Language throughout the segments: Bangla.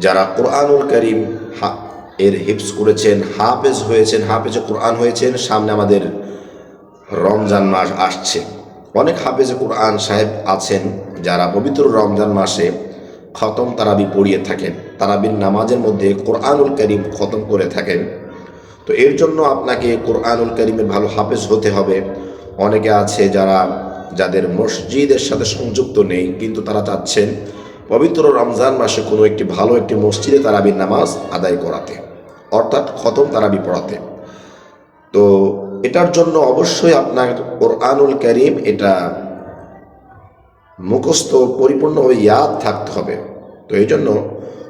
যারা কোরআনুল করিম হা- এর হিপস করেছেন, হাফেজ হয়েছেন, হাফেজে কোরআন হয়েছেন, সামনে আমাদের রমজান মাস আসছে। অনেক হাফেজে কোরআন সাহেব আছেন যারা পবিত্র রমজান মাসে খতম তারাবি পড়িয়ে থাকেন। তারাবির নামাজের মধ্যে কোরআনুল করিম খতম করে থাকেন। তো এর জন্য আপনাকে কোরআনুল করিমের ভালো হাফেজ হতে হবে। অনেকে আছে যারা, যাদের মসজিদের সাথে সংযুক্ত নেই, কিন্তু তারা চাচ্ছেন পবিত্র রমজান মাসে কোনো একটি ভালো একটি মসজিদে তারাবির নামাজ আদায় করাতে, অর্থাৎ খতম তারাবি পড়াতে। তো এটার জন্য অবশ্যই আপনার কোরআনুল করিম এটা মুখস্থ পরিপূর্ণভাবে ইয়াদ থাকতে হবে। তো এই জন্য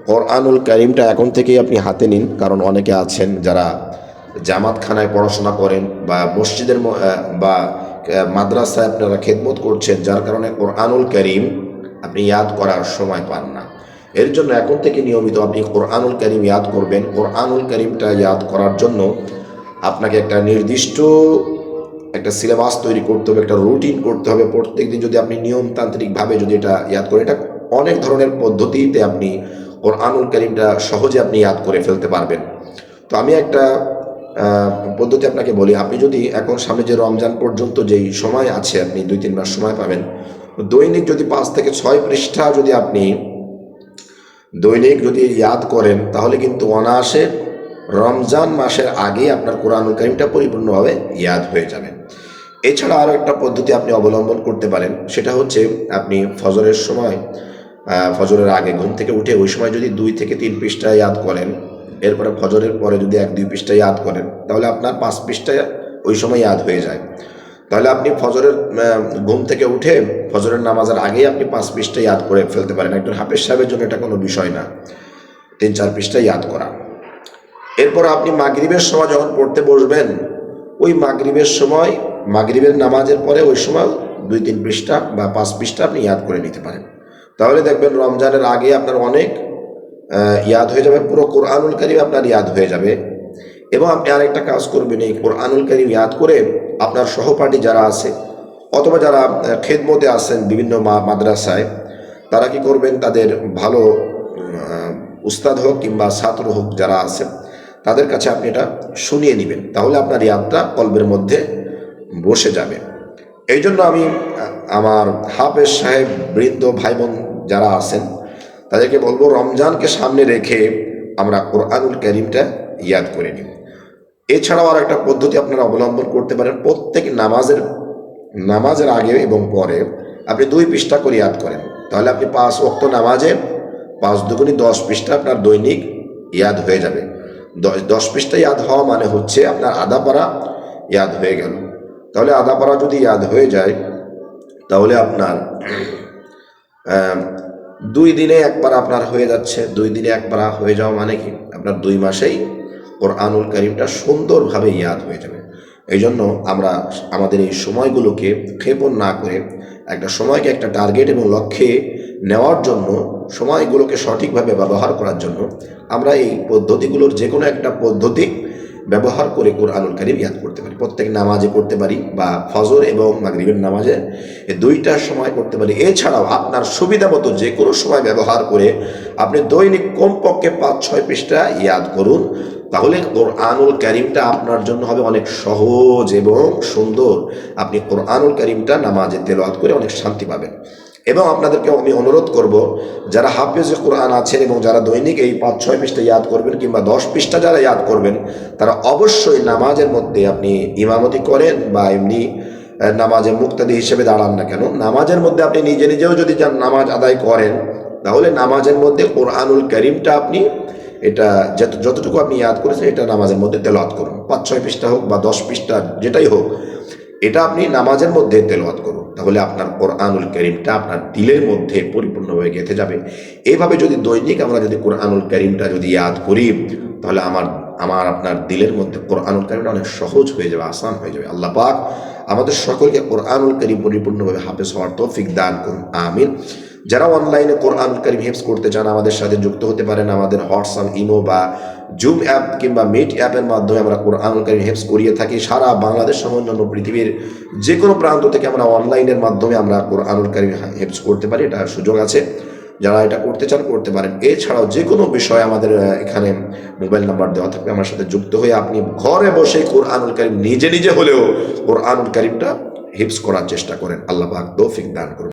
কোরআনুল করিমটা এখন থেকেই আপনি হাতে নিন, কারণ অনেকে আছেন যারা জামাতখানায় পড়াশোনা করেন বা মসজিদের বা মাদ্রাসায় আপনারা খেদমত করছেন, যার কারণে কোরআনুল করিম আপনি ইয়াদ করার সময় পান না। এর জন্য এখন থেকে নিয়মিত আপনি কোরআনুল করিম ইয়াদ করবেন। কোরআনুল করিমটা ইয়াদ করার জন্য আপনাকে একটা নির্দিষ্ট একটা সিলেবাস তৈরি করতে হবে, একটা রুটিন করতে হবে। প্রত্যেকদিন যদি আপনি নিয়মতান্ত্রিকভাবে যদি এটা ইয়াদ করেন, এটা অনেক ধরনের পদ্ধতিতে আপনি কোরআনুল করিমটা সহজে আপনি ইয়াদ করে ফেলতে পারবেন। তো আমি একটা পদ্ধতি আপনাকে বলি। আপনি যদি এখন সামনে যে রমজান পর্যন্ত যেই সময় আছে, আপনি দুই তিন মাস সময় পাবেন দৈনিক যদি পাঁচ থেকে ছয় পৃষ্ঠা যদি আপনি দৈনিক যদি ইয়াদ করেন, তাহলে কিন্তু অনায়াসে রমজান মাসের আগে আপনার কোরআন করিমটা পরিপূর্ণভাবে ইয়াদ হয়ে যাবে। এছাড়া আরও একটা পদ্ধতি আপনি অবলম্বন করতে পারেন, সেটা হচ্ছে আপনি ফজরের সময় ফজরের আগে ঘুম থেকে উঠে ওই সময় যদি দুই থেকে তিন পৃষ্ঠা ইয়াদ করেন, এরপরে ফজরের পরে যদি এক দুই পৃষ্ঠা ইয়াদ করেন, তাহলে আপনার পাঁচ পৃষ্ঠা ওই সময় ইয়াদ হয়ে যায়। তাহলে আপনি ফজরের ঘুম থেকে উঠে ফজরের নামাজের আগেই আপনি পাঁচ পৃষ্ঠা ইয়াদ করে ফেলতে পারেন। একজন হাফেজ সাহেবের জন্য এটা কোনো বিষয় না। তিন, চার পৃষ্ঠা ইয়াদ করা। এরপর আপনি মাগরিবের সময় যখন পড়তে বসবেন, ওই মাগরিবের সময়, মাগরিবের নামাজের পরে ওই সময় দুই, তিন পৃষ্ঠা বা পাঁচ পৃষ্ঠা আপনি ইয়াদ করে নিতে পারেন। তাহলে দেখবেন রমজানের আগে আপনার অনেক ইয়াদ হয়ে যাবে, পুরো কোরআনুল করিম আপনার ইয়াদ হয়ে যাবে। এবং আপনি আরেকটা কাজ করবেন এই কোরআনুল করিম ইয়াদ করে আপনার সহপাঠী যারা আছে অথবা যারা খেদমতে আছেন বিভিন্ন মা, মাদ্রাসায়, তারা কি করবেন? তাদের ভালো উস্তাদ হোক কিংবা ছাত্র হোক যারা আছে, তাদের কাছে আপনি এটা শুনিয়ে নেবেন। তাহলে আপনার ইয়াদটা কল্পের মধ্যে বসে যাবে। এই জন্য আমি আমার হাফেজ সাহেব, বৃন্দ ভাই বোন যারা আছেন, তাদেরকে বলব, রমজানকে সামনে রেখে আমরা কোরআনুল করিমটা ইয়াদ করে নিই। এছাড়াও আর একটা পদ্ধতি আপনারা অবলম্বন করতে পারেন। প্রত্যেক নামাজের নামাজের আগে এবং পরে আপনি দুই পৃষ্ঠা করে ইয়াদ করেন। তাহলে আপনি পাঁচ ওয়াক্ত নামাজে পাঁচ দুগুনি দশ পৃষ্ঠা আপনার দৈনিক ইয়াদ হয়ে যাবে। দশ দশ পৃষ্ঠা ইয়াদ হওয়া মানে হচ্ছে আপনার আধা পারা ইয়াদ হয়ে গেল। তাহলে আধা পারা যদি ইয়াদ হয়ে যায়, তাহলে আপনার দুই দিনে একবার আপনার হয়ে যাচ্ছে। দুই দিনে একবার হয়ে যাওয়া মানে কি? আপনার দুই মাসেই কোরআনুল করিমটা সুন্দরভাবে ইয়াদ হয়ে যাবে। এই জন্য আমরা আমাদের এই সময়গুলোকে ক্ষেপণ না করে একটা সময়কে একটা টার্গেট এবং লক্ষ্যে নেওয়ার জন্য, সময়গুলোকে সঠিকভাবে ব্যবহার করার জন্য আমরা এই পদ্ধতিগুলোর যে কোনো একটা পদ্ধতি ব্যবহার করে কোরআনুল কারিম ইয়াদ করতে পারি। প্রত্যেক নামাজে করতে পারি বা ফজর এবং মাগরিবের নামাজে এই দুইটা সময় করতে পারি। এছাড়াও আপনার সুবিধা মতো যে কোনো সময় ব্যবহার করে আপনি দৈনিক কমপক্ষে পাঁচ, ছয় পৃষ্ঠা ইয়াদ করুন। তাহলে কোরআনুল কারিমটা আপনার জন্য হবে অনেক সহজ এবং সুন্দর। আপনি কোরআনুল কারিমটা নামাজে তেলাওয়াত করে অনেক শান্তি পাবেন। এবং আপনাদেরকে আমি অনুরোধ করব, যারা হাফেজে কোরআন আছেন এবং যারা দৈনিক এই পাঁচ, ছয় পৃষ্ঠা ইয়াদ করবেন কিংবা দশ পৃষ্ঠা যারা ইয়াদ করবেন, তারা অবশ্যই নামাজের মধ্যে আপনি ইমামতি করেন বা এমনি নামাজে মুক্তাদি হিসেবে দাঁড়ান না কেন। নামাজের মধ্যে আপনি নিজে নিজেও যদি যান নামাজ আদায় করেন, তাহলে নামাজের মধ্যে কোরআনুল করিমটা আপনি এটা যত, যতটুকু আপনি ইয়াদ করেছেন এটা নামাজের মধ্যে তেলাওয়াত করুন। পাঁচ, ছয় পৃষ্ঠা হোক বা দশ পৃষ্ঠা যেটাই হোক, এটা আপনি নামাজের মধ্যে তেলাওয়াত করুন। তাহলে আপনার কোরআনুল করিমটা আপনার দিলের মধ্যে পরিপূর্ণভাবে গেঁথে যাবে। এভাবে যদি দৈনিক আমরা যদি কোরআনুল করিমটা যদি ইয়াদ করি, তাহলে আমার আমার আপনার দিলের মধ্যে কোরআনুল করিমটা অনেক সহজ হয়ে যাবে, আসান হয়ে যাবে। আল্লাহ পাক আমাদের সকলকে কোরআনুল করিম পরিপূর্ণভাবে হাফেজ হওয়ার তৌফিক দান করুন, আমিন। যারা অনলাইনে কোরআনুল করিম হেফস করতে চান, আমাদের সাথে যুক্ত হতে পারেন। আমাদের হোয়াটসঅ্যাপ, ইমো বা জুম অ্যাপ কিংবা মিট অ্যাপের মাধ্যমে আমরা কোরআনুল করিম হেফস করিয়ে থাকি। সারা বাংলাদেশ সহ অন্যান্য পৃথিবীর যে কোনো প্রান্ত থেকে আমরা অনলাইনের মাধ্যমে আমরা কোরআনুল করিম হেফস করতে পারি। এটা সুযোগ আছে। যারা এটা করতে চান, করতে পারেন। এছাড়াও যে কোনো বিষয় আমাদের এখানে মোবাইল নাম্বার দেওয়া থাকবে। আমার সাথে যুক্ত হয়ে আপনি ঘরে বসে কোরআনুল করিম নিজে নিজে হলেও কোরআনুল করিমটা হিপস করার চেষ্টা করেন। আল্লাহ পাক তৌফিক দান করুন।